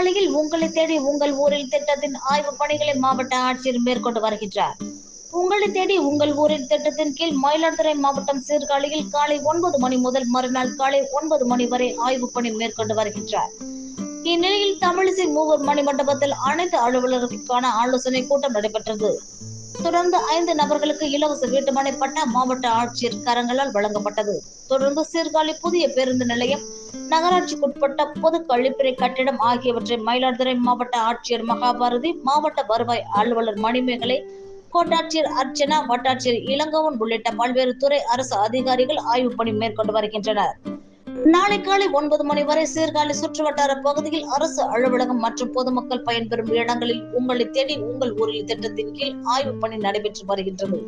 சீர்காழியில் உங்களை தேடி உங்கள் ஊரில் திட்டத்தின் ஆய்வுப் பணிகளை மாவட்ட ஆட்சியர் மேற்கொண்டு வருகின்றார். உங்களை தேடி உங்கள் ஊரில் திட்டத்தின் கீழ் மயிலாடுதுறை மாவட்டம் சீர்காழியில் காலை ஒன்பது மணி முதல் மறுநாள் காலை ஒன்பது மணி வரை ஆய்வுப் பணி மேற்கொண்டு வருகின்றார். இந்நிலையில் தமிழிசை மூவர் மணி மண்டபத்தில் அனைத்து அலுவலர்களுக்கான ஆலோசனை கூட்டம் நடைபெற்றது. தொடர்ந்து ஐந்து நபர்களுக்கு இலவச வீட்டுமனை பட்டா மாவட்ட ஆட்சியர் கரங்களால் வழங்கப்பட்டது. தொடர்ந்து சீர்காழி புதிய பேருந்து நிலையம் நகராட்சிக்குட்பட்ட பொது கழிப்பறை கட்டிடம் ஆகியவற்றை மயிலாடுதுறை மாவட்ட ஆட்சியர் மகாபாரதி மாவட்ட வருவாய் அலுவலர் மணிமேகலை கோட்டாட்சியர் அர்ச்சனா வட்டாட்சியர் இளங்கவன் உள்ளிட்ட பல்வேறு துறை அரசு அதிகாரிகள் ஆய்வு பணி மேற்கொண்டு வருகின்றனர். நாளை காலை ஒன்பது மணி வரை சீர்காழி சுற்றுவட்டார பகுதியில் அரசு அலுவலகம் மற்றும் பொதுமக்கள் பயன்பெறும் இடங்களில் உங்களை தேடி உங்கள் ஊரில் திட்டத்தின் கீழ் ஆய்வு பணி நடைபெற்று வருகின்றது.